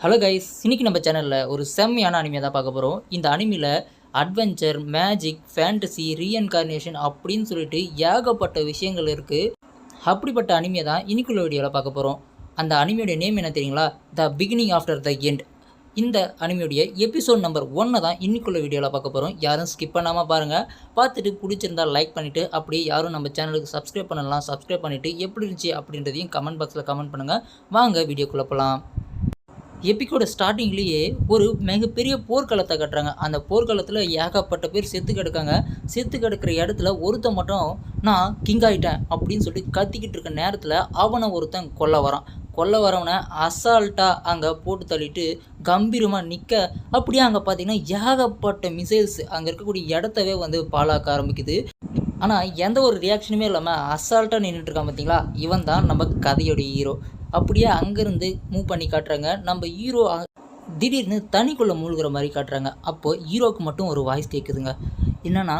Hello guys இன்னைக்கு நம்ம சேனலில் ஒரு செம்மையான அனிமையை தான் பார்க்க போகிறோம் இந்த அனிமையில் அட்வென்ச்சர் மேஜிக் ஃபேண்டசி ரீஎன்கார்னேஷன் அப்படின்னு சொல்லிட்டு ஏகப்பட்ட விஷயங்கள் இருக்குது அப்படிப்பட்ட அனிமையை தான் இன்னைக்குள்ள வீடியோவில் பார்க்க போகிறோம் அந்த அனிமையோட நேம் என்ன தெரியுங்களா? The beginning after the end இந்த அனிமையுடைய எபிசோட் நம்பர் ஒன்னை தான் இன்னைக்குள்ள வீடியோவில் பார்க்க போகிறோம் யாரும் ஸ்கிப் பண்ணாமல் பாருங்கள் பார்த்துட்டு பிடிச்சிருந்தா லைக் பண்ணிவிட்டு அப்படியே யாரும் நம்ம சேனலுக்கு சப்ஸ்கிரைப் பண்ணலாம் சப்ஸ்கிரைப் பண்ணிவிட்டு எப்படி இருந்துச்சு அப்படின்றதையும் கமெண்ட் பாக்ஸில் கமெண்ட் பண்ணுங்கள் வாங்க வீடியோக்குள்ளே போகலாம் எப்பிக்கோட ஸ்டார்டிங்லேயே ஒரு மிகப்பெரிய போர்க்களத்தை கட்டுறாங்க. அந்த போர்க்களத்தில் ஏகப்பட்ட பேர் செத்து கிடக்காங்க. செத்து கிடக்கிற இடத்துல ஒருத்தன் மட்டும் நான் கிங் ஆகிட்டேன் அப்படின்னு சொல்லிட்டு கத்திக்கிட்டு இருக்க நேரத்தில் அவனை ஒருத்தன் கொல்ல வரான். கொல்ல வரவனை அசால்ட்டாக அங்கே போட்டு தள்ளிட்டு கம்பீரமாக நிற்க அப்படியே அங்கே பார்த்தீங்கன்னா ஏகப்பட்ட மிசைல்ஸ் அங்கே இருக்கக்கூடிய இடத்தவே வந்து பாழாக்க ஆரம்பிக்குது. ஆனால் எந்த ஒரு ரியாக்ஷனுமே இல்லாமல் அசால்ட்டாக நின்றுட்டு இருக்கான் பார்த்தீங்களா இவன் தான் நம்ம கதையோட ஹீரோ அப்படியே அங்கேருந்து மூவ் பண்ணி காட்டுறாங்க. நம்ம ஹீரோ திடீர்னு தனிக்குள்ளே மூழ்கிற மாதிரி காட்டுறாங்க. அப்போது ஹீரோக்கு மட்டும் ஒரு வாய்ஸ் கேட்குதுங்க என்னென்னா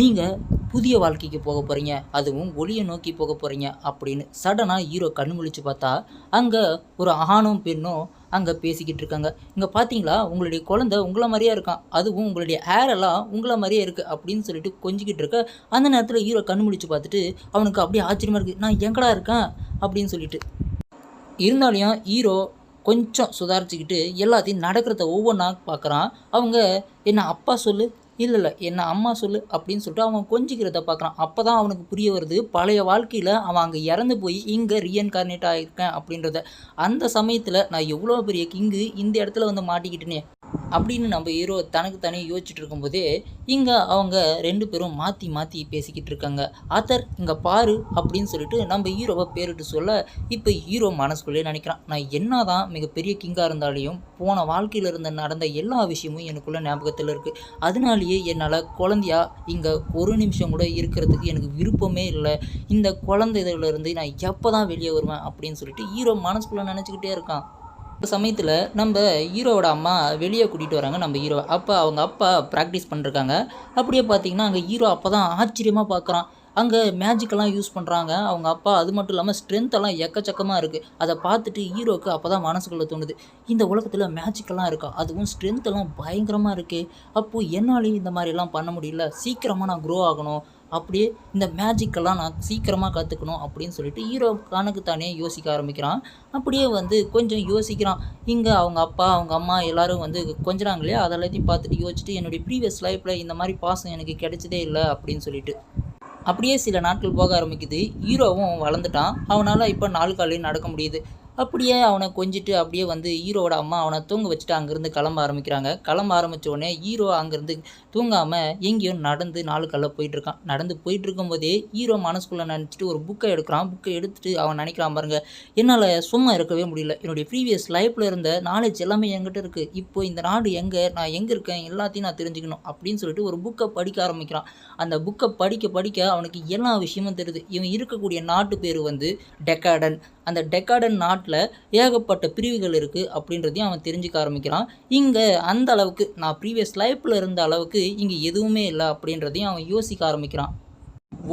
நீங்கள் புதிய வாழ்க்கைக்கு போக போகிறீங்க அதுவும் ஒளியை நோக்கி போக போகிறீங்க அப்படின்னு சடனாக ஹீரோ கண் முழிச்சு பார்த்தா அங்கே ஒரு ஆணும் பெண்ணும் அங்கே பேசிக்கிட்டு இருக்காங்க. இங்கே பார்த்தீங்களா உங்களுடைய குழந்தை உங்களை மாதிரியே இருக்கான். அதுவும் உங்களுடைய ஏரெல்லாம் உங்களை மாதிரியே இருக்குது அப்படின்னு சொல்லிட்டு கொஞ்சிக்கிட்டு இருக்க அந்த நேரத்தில் ஹீரோ கண் முழிச்சு பார்த்துட்டு அவனுக்கு அப்படியே ஆச்சரியமாக இருக்குது நான் எங்கடா இருக்கேன்? அப்படின்னு சொல்லிட்டு இருந்தாலையும் ஹீரோ கொஞ்சம் சுதாரிச்சுக்கிட்டு எல்லாத்தையும் நடக்கிறத ஒவ்வொன்றா பார்க்குறான் அவங்க என்ன அப்பா சொல்லு? இல்லை இல்லை என்ன அம்மா சொல்லு? அப்படின்னு சொல்லிட்டு அவன் கொஞ்சிக்கிறத பார்க்குறான் அப்போ தான் அவனுக்கு புரிய வருது பழைய வாழ்க்கையில் அவன் அங்கே இறந்து போய் இங்கே ரீஎன்கார்னேட் ஆகியிருக்கேன் அப்படின்றத. அந்த சமயத்தில் நான் எவ்வளோ பெரிய கிங்கு இந்த இடத்துல வந்து மாட்டிக்கிட்டேனே. அப்படின்னு நம்ம ஹீரோ தனக்கு தானே யோசிச்சுட்டு இருக்கும்போதே இங்கே அவங்க ரெண்டு பேரும் மாற்றி மாற்றி பேசிக்கிட்டு இருக்காங்க. ஆத்தர் இங்கே பாரு அப்படின்னு சொல்லிட்டு நம்ம ஹீரோவை பேரிட்டு சொல்ல இப்போ ஹீரோ மனசுக்குள்ளே நினைக்கிறான். நான் என்ன தான் மிகப்பெரிய கிங்காக இருந்தாலையும் போன வாழ்க்கையில் இருந்த நடந்த எல்லா விஷயமும் எனக்குள்ள ஞாபகத்தில் இருக்குது அதனாலேயே என்னால் குழந்தையா இங்கே ஒரு நிமிஷம் கூட இருக்கிறதுக்கு எனக்கு விருப்பமே இல்லை. இந்த குழந்தை இருந்து நான் எப்போ தான் வெளியே வருவேன் அப்படின்னு சொல்லிட்டு ஹீரோ மனசுக்குள்ளே நினச்சிக்கிட்டே இருக்கான். இந்த சமயத்தில் நம்ம ஹீரோவோட அம்மா வெளியே கூட்டிகிட்டு வராங்க நம்ம ஹீரோ. அப்போ அவங்க அப்பா ப்ராக்டிஸ் பண்ணிருக்காங்க. அப்படியே பார்த்தீங்கன்னா அங்கே ஹீரோ அப்போ தான் ஆச்சரியமாக பார்க்குறான் அங்கே மேஜிக்கெல்லாம் யூஸ் பண்ணுறாங்க அவங்க அப்பா அது மட்டும் இல்லாமல் ஸ்ட்ரென்த்தெல்லாம் எக்கச்சக்கமாக இருக்குது அதை பார்த்துட்டு ஹீரோக்கு அப்போ தான் மனசுக்குள்ளே தோணுது. இந்த உலகத்தில் மேஜிக்கெல்லாம் இருக்கா? அதுவும் ஸ்ட்ரென்த்தெல்லாம் பயங்கரமாக இருக்குது அப்போது என்னாலையும் இந்த மாதிரிலாம் பண்ண முடியல. சீக்கிரமாக நான் க்ரோ ஆகணும். அப்படியே இந்த மேஜிக்கெல்லாம் நான் சீக்கிரமாக கற்றுக்கணும் அப்படின்னு சொல்லிட்டு ஹீரோ கணக்கு தானே யோசிக்க ஆரம்பிக்கிறான். அப்படியே வந்து கொஞ்சம் யோசிக்கிறான். இங்கே அவங்க அப்பா அவங்க அம்மா எல்லோரும் வந்து கொஞ்சிறாங்க இல்லையா? அதெல்லாத்தையும் பார்த்துட்டு யோசிச்சுட்டு என்னுடைய ப்ரீவியஸ் லைஃப்பில் இந்த மாதிரி பாசம் எனக்கு கிடைச்சதே இல்லை அப்படின்னு சொல்லிட்டு. அப்படியே சில நாட்கள் போக ஆரம்பிக்குது. ஹீரோவும் வளர்ந்துட்டான். அவனால் இப்போ நாலு காலையும் நடக்க முடியுது. அப்படியே அவனை கொஞ்சிட்டு அப்படியே வந்து ஹீரோவோட அம்மா அவனை தூங்க வச்சுட்டு அங்கேருந்து கிளம்ப ஆரம்பிக்கிறாங்க. கிளம்ப ஆரம்பிச்ச உடனே ஹீரோ அங்கேருந்து தூங்காமல் எங்கேயோ நடந்து நாலு போயிட்டுருக்கான் நடந்து போயிட்டு இருக்கும்போதே ஹீரோ மனசுக்குள்ளே நினச்சிட்டு ஒரு புக்கை எடுக்கிறான். புக்கை எடுத்துட்டு அவன் நினைக்கிறான் பாருங்க என்னால் சும்மா இருக்கவே முடியல. என்னுடைய ப்ரீவியஸ் லைஃப்பில் இருந்த நாலேஜ் எல்லாமே என்கிட்ட இருக்குது இப்போ இந்த நாடு எங்கே? நான் எங்கே இருக்கேன்? எல்லாத்தையும் நான் தெரிஞ்சுக்கணும். அப்படின்னு சொல்லிட்டு ஒரு புக்கை படிக்க ஆரம்பிக்கிறான். அந்த புக்கை படிக்க படிக்க அவனுக்கு எல்லா விஷயமும் தெரியுது. இவன் இருக்கக்கூடிய நாட்டு பேர் வந்து டெக்காடன். அந்த டெக்காடன் நாட்டு நாட்டில் ஏகப்பட்ட பிரிவுகள் இருக்குது அப்படின்றதையும் அவன் தெரிஞ்சுக்க ஆரம்பிக்கிறான். இங்கே அந்த அளவுக்கு நான் ப்ரீவியஸ் லைஃப்பில் இருந்த அளவுக்கு இங்கே எதுவுமே இல்லை அப்படின்றதையும் அவன் யோசிக்க ஆரம்பிக்கிறான்.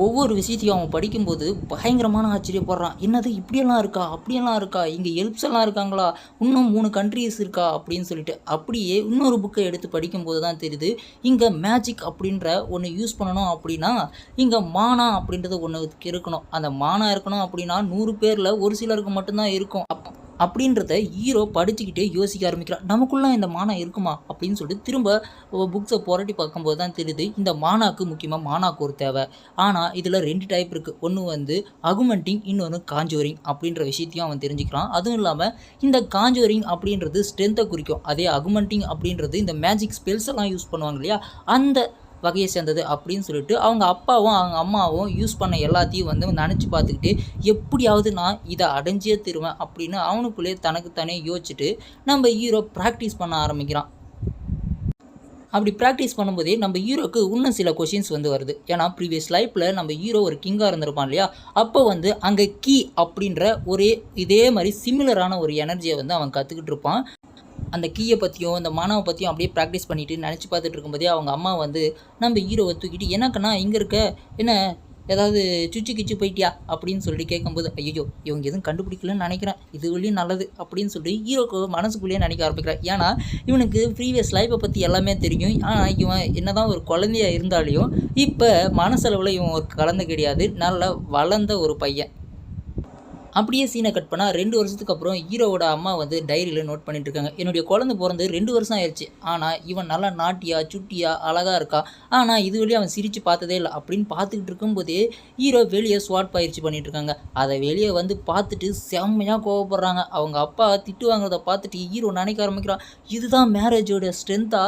ஒவ்வொரு விஷயத்தையும் அவன் படிக்கும்போது பயங்கரமான ஆச்சரியப்படுறான். என்னது இப்படியெல்லாம் இருக்கா? அப்படியெல்லாம் இருக்கா? இங்கே ஹெல்ப்ஸ் எல்லாம் இருக்காங்களா? இன்னும் மூணு கண்ட்ரீஸ் இருக்கா? அப்படின்னு சொல்லிட்டு அப்படியே இன்னொரு புக்கை எடுத்து படிக்கும்போது தான் தெரியுது. இங்கே மேஜிக் அப்படின்ற ஒன்று யூஸ் பண்ணணும் அப்படின்னா இங்கே மானா அப்படின்றது ஒன்று இருக்கணும். அந்த மானா இருக்கணும் அப்படின்னா நூறு பேரில் ஒரு சிலருக்கு மட்டும்தான் இருக்கும். அப்போ அப்படின்றத ஹீரோ படிச்சுக்கிட்டே யோசிக்க ஆரம்பிக்கிறான். நமக்குள்ளே இந்த மானா இருக்குமா? அப்படின்னு சொல்லிட்டு திரும்ப புக்ஸை புரட்டி பார்க்கும்போது தான் தெரியுது இந்த மானாக்கு முக்கியமாக மானாக்கு ஒரு தேவை. ஆனால் இதில் ரெண்டு டைப் இருக்குது ஒன்று வந்து அகுமெண்டிங் இன்னொன்று காஞ்சோரிங் அப்படின்ற விஷயத்தையும் அவன் தெரிஞ்சுக்கிறான். அதுவும் இல்லாமல் இந்த காஞ்சோரிங் அப்படின்றது ஸ்ட்ரென்த்தை குறிக்கும். அதே அகுமெண்டிங் அப்படின்றது இந்த மேஜிக் ஸ்பெல்ஸ் எல்லாம் யூஸ் பண்ணுவாங்க இல்லையா? அந்த வகையை சேர்ந்தது அப்படின்னு சொல்லிட்டு அவங்க அப்பாவும் அவங்க அம்மாவும் யூஸ் பண்ண எல்லாத்தையும் வந்து நினச்சி பார்த்துக்கிட்டு எப்படியாவது நான் இதை அடைஞ்சே தருவேன் அப்படின்னு அவனுக்குள்ளே தனக்குத்தானே யோசிச்சுட்டு நம்ம ஹீரோ ப்ராக்டிஸ் பண்ண ஆரம்பிக்கிறான். அப்படி ப்ராக்டிஸ் பண்ணும்போதே நம்ம ஹீரோக்கு இன்னும் சில கொஷின்ஸ் வந்து வருது. ஏன்னா ப்ரீவியஸ் லைஃப்பில் நம்ம ஹீரோ ஒரு கிங்காக இருந்திருப்பான் இல்லையா? அப்போ வந்து அங்கே கீ அப்படின்ற ஒரே இதே மாதிரி சிமிலரான ஒரு எனர்ஜியை வந்து அவன் கற்றுக்கிட்டு இருப்பான். அந்த கீயை பற்றியும் அந்த மாணவை பற்றியும் அப்படியே ப்ராக்டிஸ் பண்ணிவிட்டு நினச்சி பார்த்துட்டு இருக்கும்போதே அவங்க அம்மா வந்து நம்ம ஹீரோவை தூக்கிட்டு எனக்குண்ணா இங்கே இருக்க? என்ன ஏதாவது சுச்சு கிச்சு போயிட்டியா? அப்படின்னு சொல்லிட்டு கேட்கும்போது ஐயோ இவங்க எதுவும் கண்டுபிடிக்கலன்னு நினைக்கிறேன். இது வழியும் நல்லது. அப்படின்னு சொல்லி ஹீரோக்கு மனசுக்குள்ளேயே நினைக்க ஆரம்பிக்கிறேன் ஏன்னா இவனுக்கு ப்ரீவியஸ் லைஃப்பை பற்றி எல்லாமே தெரியும். ஆனால் இவன் என்னதான் ஒரு குழந்தையாக இருந்தாலையும் இப்போ மனசளவில் இவன் ஒரு கலந்து கிடையாது நல்ல வளர்ந்த ஒரு பையன். அப்படியே சீனை கட் பண்ணால் ரெண்டு வருஷத்துக்கு அப்புறம் ஹீரோவோட அம்மா வந்து டைரியில் நோட் பண்ணிட்டு இருக்காங்க. என்னுடைய குழந்தை பிறந்து ரெண்டு வருஷம் ஆயிடுச்சு ஆனால் இவன் நல்லா நாட்டியா சுட்டியா அழகாக இருக்கா? ஆனால் இது வழியாக அவன் சிரித்து பார்த்ததே இல்லை. அப்படின்னு பார்த்துக்கிட்டு இருக்கும்போதே ஹீரோ வெளியே ஸ்வாட் பயிற்சி பண்ணிட்டு இருக்காங்க. அதை வெளியே வந்து பார்த்துட்டு செம்மையாக கோவப்படுறாங்க. அவங்க அப்பா திட்டு வாங்குறத பார்த்துட்டு ஹீரோ நினைக்க ஆரம்பிக்கிறான். இதுதான் மேரேஜோட ஸ்ட்ரென்த்தா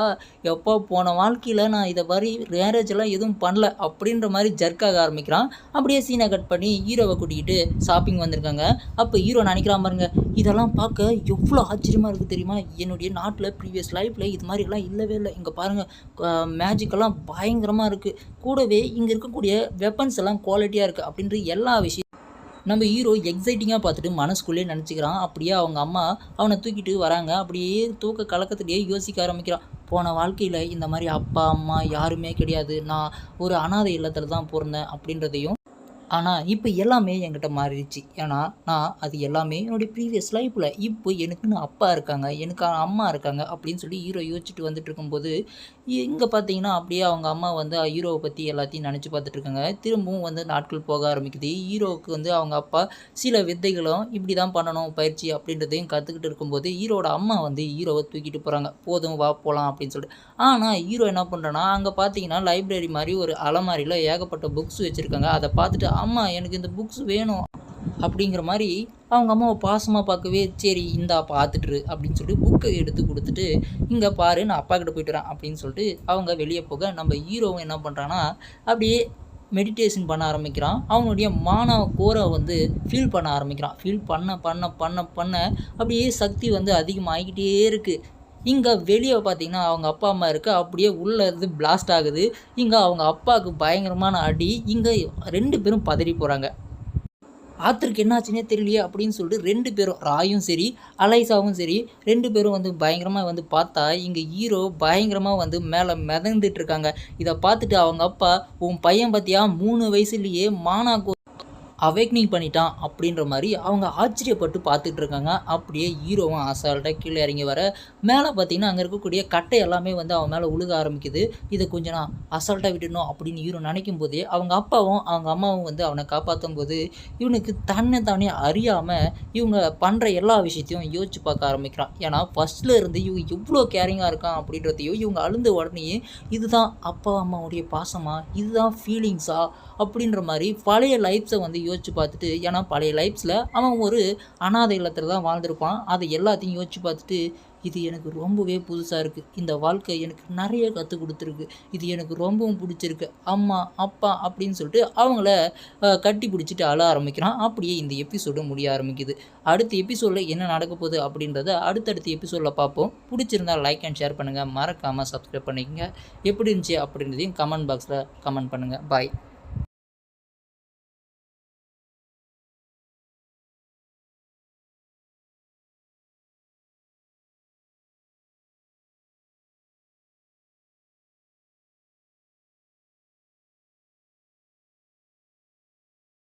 எப்போ போன வாழ்க்கையில் நான் இதை மாதிரி மேரேஜ் எல்லாம் எதுவும் பண்ணல. அப்படின்ற மாதிரி ஜர்க்காக ஆரம்பிக்கிறான். அப்படியே சீனை கட் பண்ணி ஹீரோவை கூட்டிக்கிட்டு ஷாப்பிங் வந்திருக்காங்க. அப்போ ஹீரோ நினைக்கிறான் பாருங்க. இதெல்லாம் பார்க்க எவ்வளோ ஆச்சரியமாக இருக்குது தெரியுமா? என்னுடைய நாட்டில் ப்ரீவியஸ் லைஃப்பில் இது மாதிரிலாம் இல்லவே இல்லை. இங்கே பாருங்கள் மேஜிக்கெல்லாம் பயங்கரமாக இருக்குது கூடவே இங்கே இருக்கக்கூடிய வெப்பன்ஸ் எல்லாம் குவாலிட்டியாக இருக்குது அப்படின்ற எல்லா விஷயம் நம்ம ஹீரோ எக்ஸைட்டிங்காக பார்த்துட்டு மனசுக்குள்ளேயே நினச்சிக்கிறான். அப்படியே அவங்க அம்மா அவனை தூக்கிட்டு வராங்க. அப்படியே தூக்க கலக்கத்திலேயே யோசிக்க ஆரம்பிக்கிறான். போன வாழ்க்கையில் இந்த மாதிரி அப்பா அம்மா யாருமே கிடையாது. நான் ஒரு அனாதை இல்லத்தில் தான் பிறந்தேன் அப்படின்றதையும் ஆனால் இப்போ எல்லாமே என்கிட்ட மாறிடுச்சு. ஏன்னா நான் அது எல்லாமே என்னுடைய ப்ரீவியஸ் லைஃப்பில் இப்போ எனக்குன்னு அப்பா இருக்காங்க எனக்கு அம்மா இருக்காங்க அப்படின்னு சொல்லி ஹீரோ யோசிச்சுட்டு வந்துட்டு இருக்கும்போது இங்கே பார்த்தீங்கன்னா அப்படியே அவங்க அம்மா வந்து ஹீரோவை பற்றி எல்லாத்தையும் நினச்சி பார்த்துட்டு இருக்காங்க. திரும்பவும் வந்து நாட்கள் போக ஆரம்பிக்குது. ஹீரோவுக்கு வந்து அவங்க அப்பா சில வித்தைகளும் இப்படி தான் பண்ணணும் பயிற்சி அப்படின்றதையும் கற்றுக்கிட்டு இருக்கும்போது ஹீரோட அம்மா வந்து ஹீரோவை தூக்கிட்டு போகிறாங்க போதும் வா போகலாம் அப்படின்னு சொல்லிட்டு. ஆனால் ஹீரோ என்ன பண்ணுறேன்னா அங்கே பார்த்தீங்கன்னா லைப்ரரி மாதிரி ஒரு அலமாரியில் ஏகப்பட்ட புக்ஸ் வச்சுருக்காங்க. அதை பார்த்துட்டு அம்மா எனக்கு இந்த புக்ஸ் வேணும் அப்படிங்கிற மாதிரி அவங்க அம்மாவை பாசமாக பார்க்கவே சரி இந்தா பார்த்துட்டுரு அப்படின்னு சொல்லிட்டு புக்கை எடுத்து கொடுத்துட்டு இங்கே பாரு நான் அப்பா கிட்ட போய்ட்டுறேன் அப்படின்னு சொல்லிட்டு அவங்க வெளியே போக நம்ம ஹீரோவும் என்ன பண்ணுறான்னா அப்படியே மெடிடேஷன் பண்ண ஆரம்பிக்கிறான். அவனுடைய மானவ கோரை வந்து ஃபீல் பண்ண ஆரம்பிக்கிறான். ஃபீல் பண்ண பண்ண பண்ண பண்ண அப்படியே சக்தி வந்து அதிகமாகிக்கிட்டே இருக்குது இங்கே வெளியே பார்த்தீங்கன்னா அவங்க அப்பா அம்மா இருக்குது அப்படியே உள்ளே இருந்து பிளாஸ்ட் ஆகுது. இங்கே அவங்க அப்பாவுக்கு பயங்கரமான அடி. இங்கே ரெண்டு பேரும் பதறி போகிறாங்க ஆத்தருக்கு என்னாச்சுன்னே தெரியலையே அப்படின்னு சொல்லிட்டு ரெண்டு பேரும் ராயும் சரி அலைசாவும் சரி ரெண்டு பேரும் வந்து பயங்கரமாக வந்து பார்த்தா இங்கே ஹீரோ பயங்கரமாக வந்து மேலே மிதந்துட்டு இருக்காங்க. இதை பார்த்துட்டு அவங்க அப்பா உன் பையன் பார்த்தியா மூணு வயசுலேயே மானா அவேக்னிங் பண்ணிட்டான் அப்படின்ற மாதிரி அவங்க ஆச்சரியப்பட்டு பார்த்துட்டு இருக்காங்க. அப்படியே ஹீரோவும் அசால்ட்டாக கீழே இறங்கி வர. மேலே பார்த்தீங்கன்னா அங்கே இருக்கக்கூடிய கட்டை எல்லாமே வந்து அவன் மேலே உழுக ஆரம்பிக்குது. இதை கொஞ்சம் நான் அசால்ட்டாக விடணும் அப்படின்னு ஹீரோ நினைக்கும் போதே அவங்க அப்பாவும் அவங்க அம்மாவும் வந்து அவனை காப்பாற்றும் போது இவனுக்கு தன்னை தானே அறியாமல் இவங்க பண்ணுற எல்லா விஷயத்தையும் யோசிச்சு பார்க்க ஆரம்பிக்கிறான். ஏன்னா ஃபஸ்ட்டில் இருந்து இவங்க எவ்வளோ கேரிங்காக இருக்கான் அப்படின்றதையும் இவங்க அழுந்த உடனே இதுதான் அப்பா அம்மாவுடைய பாசமா? இதுதான் ஃபீலிங்ஸா அப்படின்ற மாதிரி பழைய லைஃப்ஸை வந்து யோசிச்சு பார்த்துட்டு ஏன்னா பழைய லைஃப்ஸில் அவன் ஒரு அனாதை இல்லத்தில் தான் வாழ்ந்திருப்பான். அதை எல்லாத்தையும் யோசிச்சு பார்த்துட்டு இது எனக்கு ரொம்பவே புதுசாக இருக்குது இந்த வாழ்க்கை எனக்கு நிறைய கற்றுக் கொடுத்துருக்கு. இது எனக்கு ரொம்பவும் பிடிச்சிருக்கு. அம்மா அப்பா அப்படின்னு சொல்லிட்டு அவங்கள கட்டி பிடிச்சிட்டு அழ ஆரம்பிக்கிறான். அப்படியே இந்த எபிசோடு முடிய ஆரம்பிக்குது. அடுத்த எபிசோடில் என்ன நடக்க போகுது அப்படின்றத அடுத்தடுத்த எபிசோடில் பார்ப்போம். பிடிச்சிருந்தால் லைக் அண்ட் ஷேர் பண்ணுங்கள் மறக்காமல் சப்ஸ்கிரைப் பண்ணிக்கங்க. எப்படி இருந்துச்சு அப்படின்றதையும் கமெண்ட் பாக்ஸில் கமெண்ட் பண்ணுங்கள் பாய்